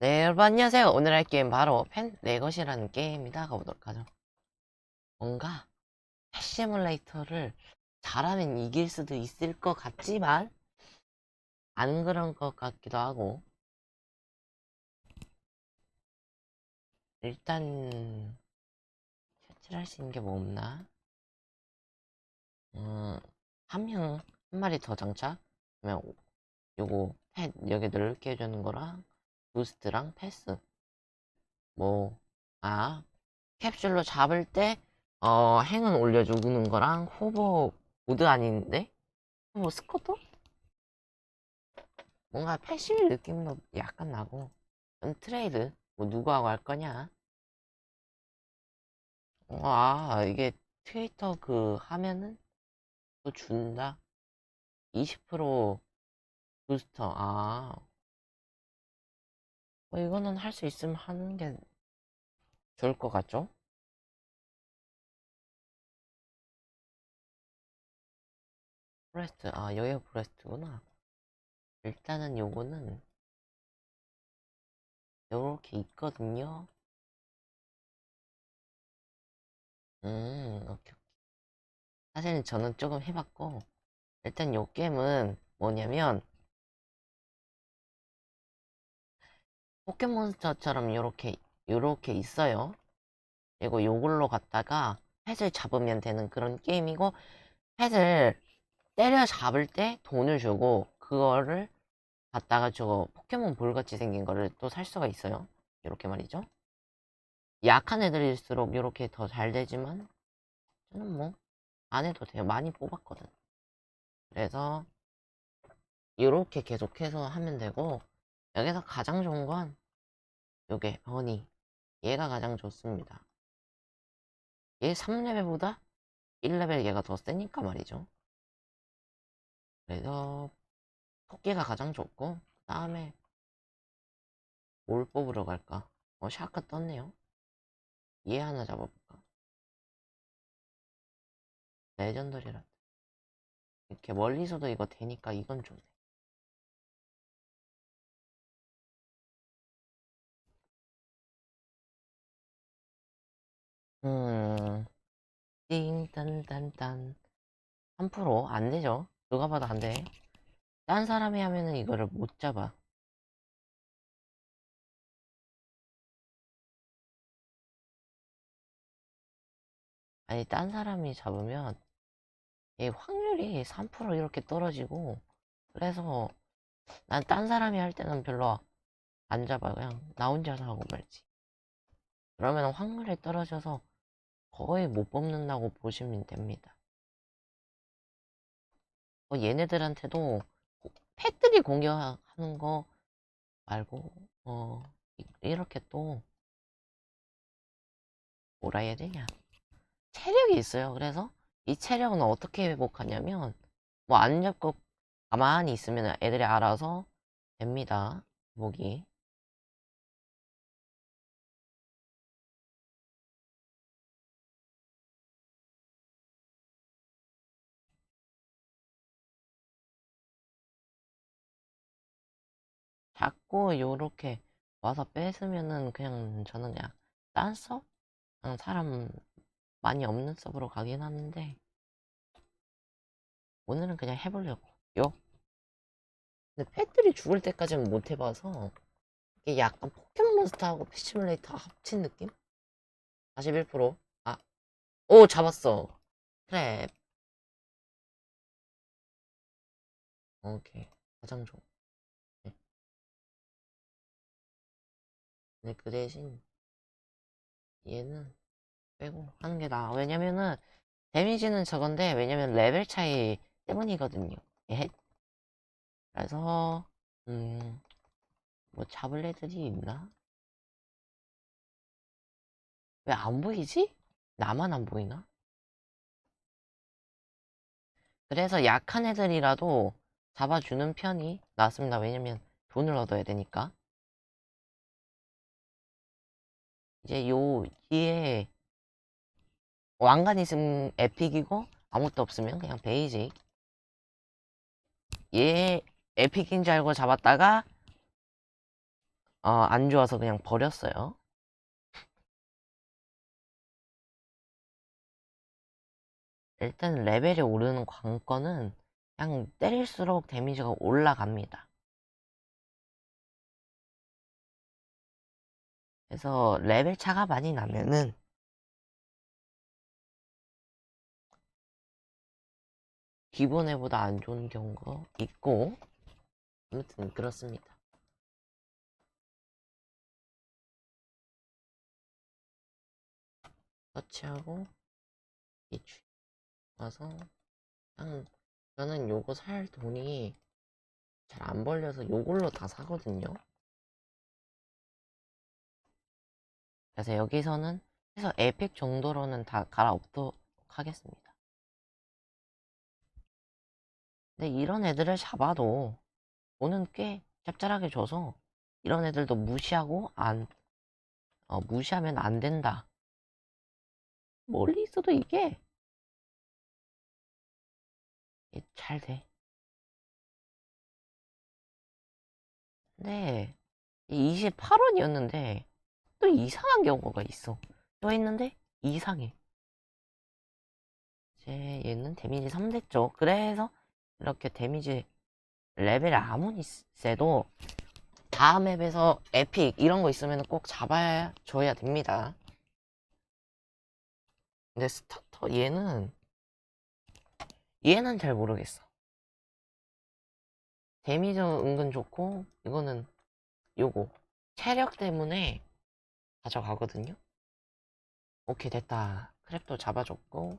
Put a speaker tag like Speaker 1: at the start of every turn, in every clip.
Speaker 1: 네, 여러분 안녕하세요. 오늘 할 게임 바로 펜 레것이라는 게임입니다. 가보도록 하죠. 뭔가 패시뮬레이터를 잘하면 이길 수도 있을 것 같지만 안 그런 것 같기도 하고 일단 캐치를 할 수 있는 게 뭐 없나? 음, 한 명, 한 마리 더 장착? 그러면 요거 펜 여기 넓게 해주는 거랑 부스트랑 패스. 뭐, 아, 캡슐로 잡을 때, 어, 행은 올려주는 거랑 호버 보드 아닌데? 뭐, 스쿼터? 뭔가 패실 느낌도 약간 나고, 좀 트레이드, 뭐, 누구하고 할 거냐? 어, 아, 이게 트위터 그 하면은 또 준다? 20% 부스터, 아. 뭐 이거는 할 수 있으면 하는 게 좋을 것 같죠? 브레스트, 아, 여기가 브레스트구나. 일단은 요거는 요렇게 있거든요. 음, 오케이, 오케이. 사실 저는 조금 해봤고, 일단 요 게임은 뭐냐면, 포켓몬스터처럼 요렇게, 요렇게 있어요. 그리고 요걸로 갖다가 펫을 잡으면 되는 그런 게임이고, 펫을 때려 잡을 때 돈을 주고, 그거를 갖다가 저거 포켓몬 볼 같이 생긴 거를 또 살 수가 있어요. 이렇게 말이죠. 약한 애들일수록 이렇게 더 잘 되지만, 저는 뭐, 안 해도 돼요. 많이 뽑았거든. 그래서, 이렇게 계속해서 하면 되고, 여기서 가장 좋은 건, 요게, 버니. 얘가 가장 좋습니다. 얘 3레벨보다 1레벨 얘가 더 세니까 말이죠. 그래서, 토끼가 가장 좋고, 그 다음에, 뭘 뽑으러 갈까? 어, 샤크 떴네요. 얘 하나 잡아볼까? 레전더리라. 이렇게 멀리서도 이거 되니까 이건 좋네. 음, 띵딴딴딴. 3%안 되죠? 누가 봐도 안 돼. 딴 사람이 하면은 이거를 못 잡아. 아니, 딴 사람이 잡으면 이 확률이 3% 이렇게 떨어지고 그래서 난 딴 사람이 할 때는 별로 안 잡아. 그냥 나 혼자서 하고 말지. 그러면 확률이 떨어져서 거의 못 뽑는다고 보시면 됩니다. 어, 얘네들한테도 펫들이 공격하는 거 말고 어 이- 이렇게 또 뭐라 해야 되냐 체력이 있어요. 그래서 이 체력은 어떻게 회복하냐면 뭐 안 잡고 가만히 있으면 애들이 알아서 됩니다. 목이 자꾸 요렇게 와서 뺏으면은 그냥 저는 그냥 딴 서? 그냥 사람 많이 없는 서버로 가긴 하는데 오늘은 그냥 해보려고 요. 근데 펫들이 죽을 때까지는 못 해봐서 이게 약간 포켓몬스터하고 피시뮬레이터 합친 느낌? 41% 아, 오 잡았어. 트랩. 오케이. 가장 좋아 근데 그 대신 얘는 빼고 하는 게 나아 왜냐면은 데미지는 저건데 왜냐면 레벨 차이 때문이거든요 예. 그래서 음 뭐 잡을 애들이 있나? 왜 안 보이지? 나만 안 보이나? 그래서 약한 애들이라도 잡아주는 편이 낫습니다. 왜냐면 돈을 얻어야 되니까. 이제 요 뒤에 왕관 있으면 에픽이고 아무것도 없으면 그냥 베이직. 얘 에픽인 줄 알고 잡았다가 어, 안 좋아서 그냥 버렸어요. 일단 레벨이 오르는 관건은 그냥 때릴수록 데미지가 올라갑니다. 그래서 레벨 차가 많이 나면은 기본 애보다 안 좋은 경우가 있고 아무튼 그렇습니다. 터치하고 이취 와서 그냥 저는 요거 살 돈이 잘 안 벌려서 요걸로 다 사거든요. 그래서 여기서는 해서 에픽 정도로는 다 갈아엎도록 하겠습니다. 근데 이런 애들을 잡아도 돈은 꽤 짭짤하게 줘서 이런 애들도 무시하고 안 어, 무시하면 안 된다. 멀리 있어도 이게 이게 잘 돼. 근데 28원이었는데 또 이상한 경우가 있어. 또 있는데 이상해. 이제 얘는 데미지 3 됐죠. 그래서 이렇게 데미지 레벨이 아무리 세도 다음 맵에서 에픽 이런 거 있으면 꼭 잡아야 줘야 됩니다. 근데 스타터 얘는 얘는 잘 모르겠어. 데미지 은근 좋고 이거는 요거 체력 때문에 가져가거든요. 오케이 됐다. 크랩도 잡아줬고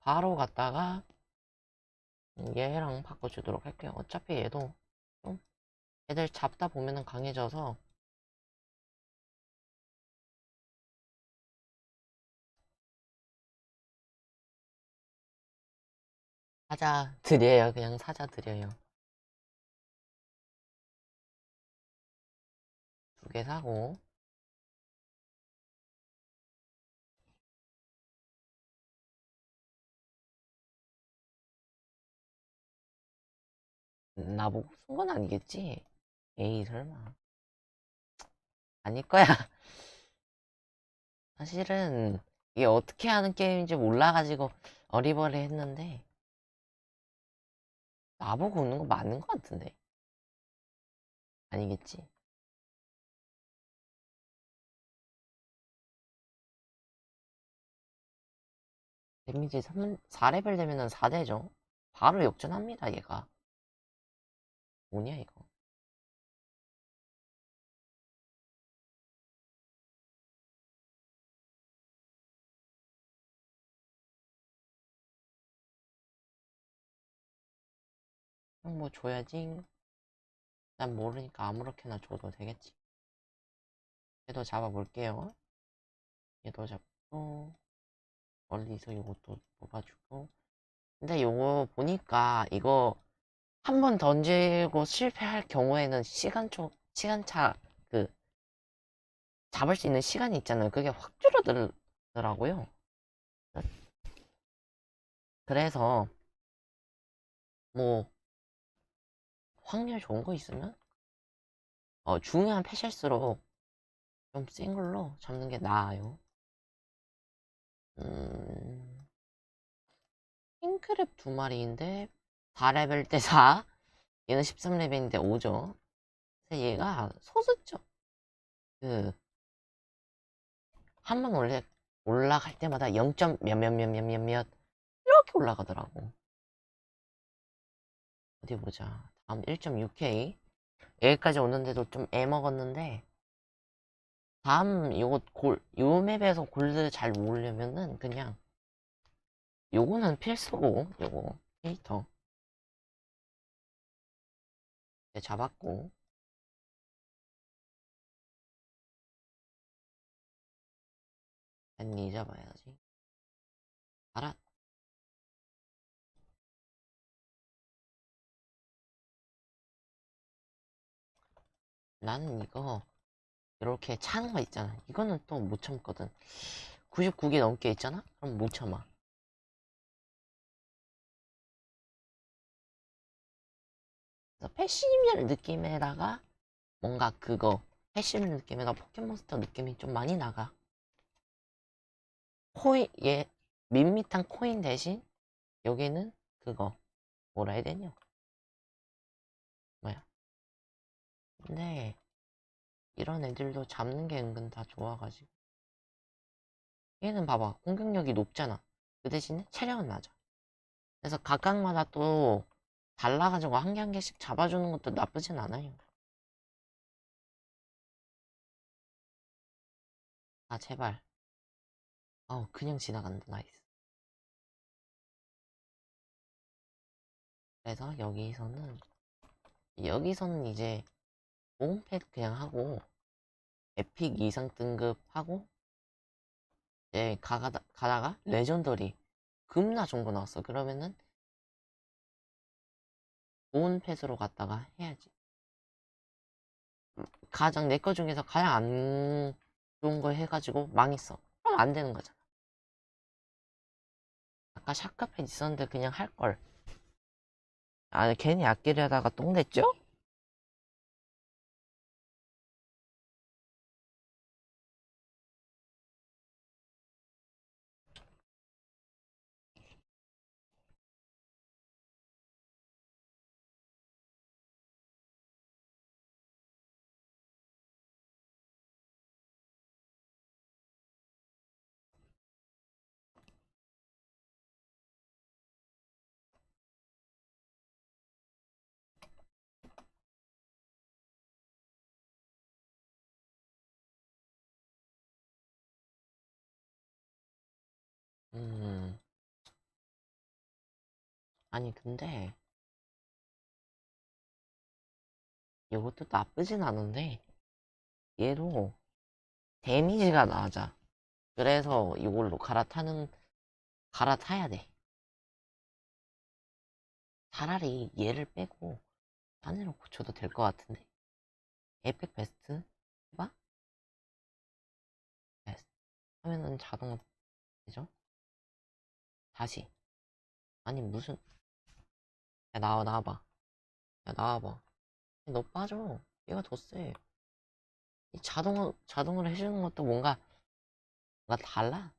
Speaker 1: 바로 갔다가 얘랑 바꿔주도록 할게요. 어차피 얘도 좀 애들 잡다 보면은 강해져서 사자 드려요. 그냥 사자 드려요. 두 개 사고 나보고 쓴 건 아니겠지? 에이 설마 아닐 거야. 사실은 이게 어떻게 하는 게임인지 몰라가지고 어리버리 했는데 나보고 웃는 거 맞는 것 같은데 아니겠지? 데미지 3, 4레벨 되면 은 4대죠. 바로 역전합니다, 얘가. 뭐냐, 이거. 뭐 줘야지. 난 모르니까 아무렇게나 줘도 되겠지. 얘도 잡아볼게요. 얘도 잡고, 멀리서 요것도 뽑아주고. 근데 요거 보니까 이거 한 번 던지고 실패할 경우에는 시간 초, 시간차, 그, 잡을 수 있는 시간이 있잖아요. 그게 확 줄어들더라고요. 그래서, 뭐, 확률 좋은 거 있으면, 어, 중요한 패실수록 좀 센 걸로 잡는 게 나아요. 음, 핑크랩 두 마리인데, 4레벨 때 4, 얘는 13레벨인데 5죠. 그래서 얘가 소수점. 그, 한 번 올라, 올라갈 때마다 0. 몇, 몇, 몇, 몇, 몇, 몇, 이렇게 올라가더라고. 어디 보자. 다음 1.6K. 여기까지 오는데도 좀 애 먹었는데, 다음 요거 골, 요 맵에서 골드 잘 모으려면은 그냥, 요거는 필수고, 요거, 캐릭터. 잡았고. 앤니 잡아야지. 알아. 나는 이거 이렇게 차는 거 있잖아. 이거는 또 못 참거든. 99개 넘게 있잖아? 그럼 못 참아. 그래서 패시미얼 느낌에다가 뭔가 그거 패시브 느낌에다 포켓몬스터 느낌이 좀 많이 나가. 코인, 얘, 밋밋한 코인 대신, 여기는 그거, 뭐라 해야 되냐? 뭐야. 근데, 이런 애들도 잡는 게 은근 다 좋아가지고. 얘는 봐봐. 공격력이 높잖아. 그 대신에 체력은 낮아. 그래서 각각마다 또 달라가지고 한 개 한 개씩 잡아주는 것도 나쁘진 않아요. 아, 제발. 어, 그냥 지나간다. 나이스. 그래서 여기서는, 여기서는 이제, 모음팩 그냥 하고, 에픽 이상 등급 하고, 이제 가가다, 가다가, 레전더리. 좋은 거 나왔어. 그러면은, 좋은 펫으로 갔다가 해야지. 가장 내 거 중에서 가장 안 좋은 거 해가지고 망했어. 그럼 안 되는 거잖아. 아까 샤크펫 있었는데 그냥 할 걸. 아, 괜히 아끼려다가 똥 냈죠? 음. 아니, 근데, 이것도 나쁘진 않은데, 얘도 데미지가 낮아. 그래서 이걸로 갈아타는, 갈아타야 돼. 차라리 얘를 빼고, 딴애로 고쳐도 될 것 같은데. 에픽 베스트? 해봐? 베스트. 하면은 자동 되죠? 다시. 아니, 무슨. 야, 나와, 나와봐. 야, 나와봐. 너 빠져. 얘가 더 세. 이 자동, 자동으로 해주는 것도 뭔가, 뭔가 달라.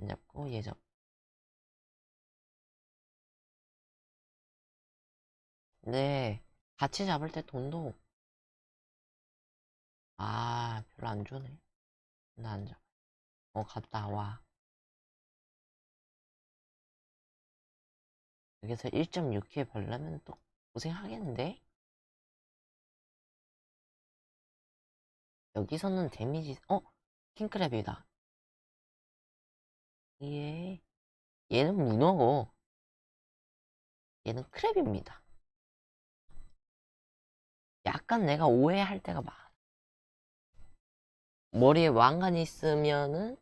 Speaker 1: 안 잡고, 얘 잡. 근데, 같이 잡을 때 돈도, 아, 별로 안 주네. 나 안 잡아. 어, 갔다 와. 여기서 1.6회 벌려면 또 고생하겠는데? 여기서는 데미지, 어? 킹크랩이다. 얘, 얘는 문어고, 얘는 크랩입니다. 약간 내가 오해할 때가 많아. 머리에 왕관 있으면은,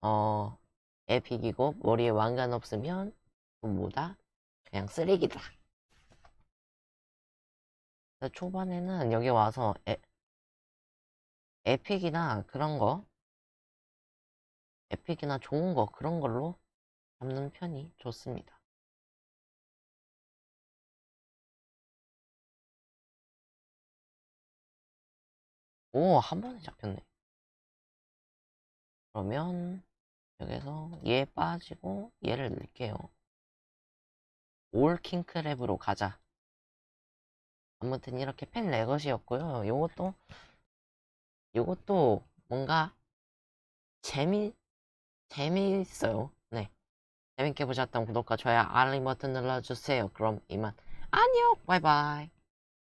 Speaker 1: 어, 에픽이고, 머리에 왕관 없으면, 뭐다? 그냥 쓰레기다. 초반에는 여기 와서 에, 에픽이나 그런 거, 에픽이나 좋은 거, 그런 걸로 잡는 편이 좋습니다. 오, 한 번에 잡혔네. 그러면 여기서 얘 빠지고 얘를 넣을게요. 올 킹크랩으로 가자. 아무튼 이렇게 펜 레것이었고요. 요것도 요것도 뭔가 재미 재미있어요. 네. 재밌게 보셨다면 구독과 좋아요, 알림 버튼 눌러주세요. 그럼 이만 안녕, 바이바이.